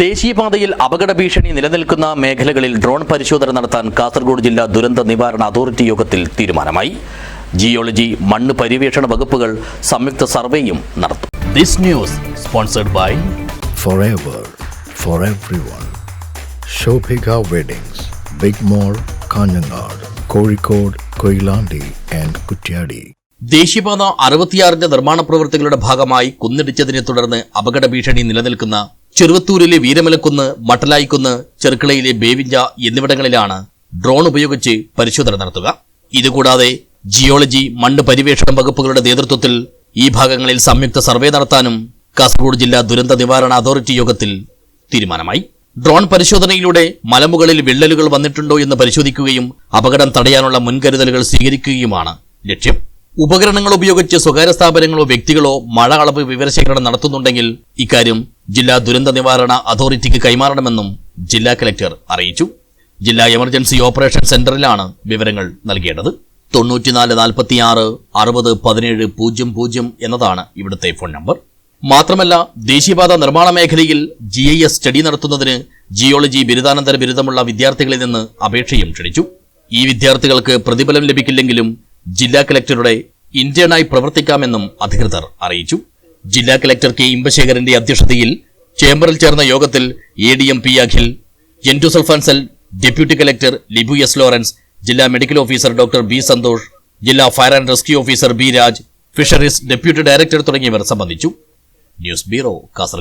ദേശീയപാതയിൽ അപകട ഭീഷണി നിലനിൽക്കുന്ന മേഖലകളിൽ ഡ്രോൺ പരിശോധന നടത്താൻ കാസർഗോഡ് ജില്ലാ ദുരന്ത നിവാരണ അതോറിറ്റി യോഗത്തിൽ തീരുമാനമായി. ജിയോളജി മണ്ണ് പര്യവേഷണ വകുപ്പുകൾ സംയുക്ത സർവേയും നടത്തും. This news sponsored by Kozhikode, Koilandi and Kutyadi. ദേശീയപാത അറുപത്തിയാറിന്റെ നിർമ്മാണ പ്രവൃത്തികളുടെ ഭാഗമായി കുന്നിടിച്ചതിനെ തുടർന്ന് അപകട ഭീഷണി നിലനിൽക്കുന്ന ചെറുവത്തൂരിലെ വീരമലക്കുന്ന് മട്ടലായിക്കുന്ന് ചെറുക്കളയിലെ ബേവിഞ്ച എന്നിവിടങ്ങളിലാണ് ഡ്രോൺ ഉപയോഗിച്ച് പരിശോധന നടത്തുക. ഇതുകൂടാതെ ജിയോളജി മണ്ണ് പര്യവേഷണ വകുപ്പുകളുടെ നേതൃത്വത്തിൽ ഈ ഭാഗങ്ങളിൽ സംയുക്ത സർവേ നടത്താനും കാസർഗോഡ് ജില്ലാ ദുരന്ത നിവാരണ അതോറിറ്റി യോഗത്തിൽ തീരുമാനമായി. ഡ്രോൺ പരിശോധനയിലൂടെ മലമുകളിൽ വിള്ളലുകൾ വന്നിട്ടുണ്ടോ എന്ന് പരിശോധിക്കുകയും അപകടം തടയാനുള്ള മുൻകരുതലുകൾ സ്വീകരിക്കുകയുമാണ് ലക്ഷ്യം. ഉപകരണങ്ങൾ ഉപയോഗിച്ച് സ്വകാര്യ സ്ഥാപനങ്ങളോ വ്യക്തികളോ മഴ അളവ് വിവരശേഖരണം നടത്തുന്നുണ്ടെങ്കിൽ ഇക്കാര്യം ജില്ലാ ദുരന്ത നിവാരണ അതോറിറ്റിക്ക് കൈമാറണമെന്നും ജില്ലാ കലക്ടർ അറിയിച്ചു. ജില്ലാ എമർജൻസി ഓപ്പറേഷൻ സെന്ററിലാണ് വിവരങ്ങൾ നൽകേണ്ടത്. തൊണ്ണൂറ്റിനാല് നാൽപ്പത്തിയാറ് അറുപത് പതിനേഴ് പൂജ്യം പൂജ്യം എന്നതാണ് ഇവിടുത്തെ ഫോൺ നമ്പർ. മാത്രമല്ല ദേശീയപാത നിർമ്മാണ മേഖലയിൽ ജി ഐ എസ് സ്റ്റഡി നടത്തുന്നതിന് ജിയോളജി ബിരുദാനന്തര ബിരുദമുള്ള വിദ്യാർത്ഥികളിൽ നിന്ന് അപേക്ഷയും ക്ഷണിച്ചു. ഈ വിദ്യാർത്ഥികൾക്ക് പ്രതിഫലം ലഭിക്കില്ലെങ്കിലും ജില്ലാ കലക്ടറുടെ ഇന്റേണായി പ്രവർത്തിക്കാമെന്നും അധികൃതർ അറിയിച്ചു. ജില്ലാ കലക്ടർ കെ ഇമ്പശേഖരന്റെ അധ്യക്ഷതയിൽ ചേംബറിൽ ചേർന്ന യോഗത്തിൽ A D M P Akhil എൻഡോസൾഫാൻസൽ deputy collector Libu S Lawrence ജില്ലാ medical officer doctor B Santhosh ജില്ലാ fire and rescue officer B Raj fisheries deputy director തുടങ്ങിയവർ സംബന്ധിച്ചു. News bureau Kasaragod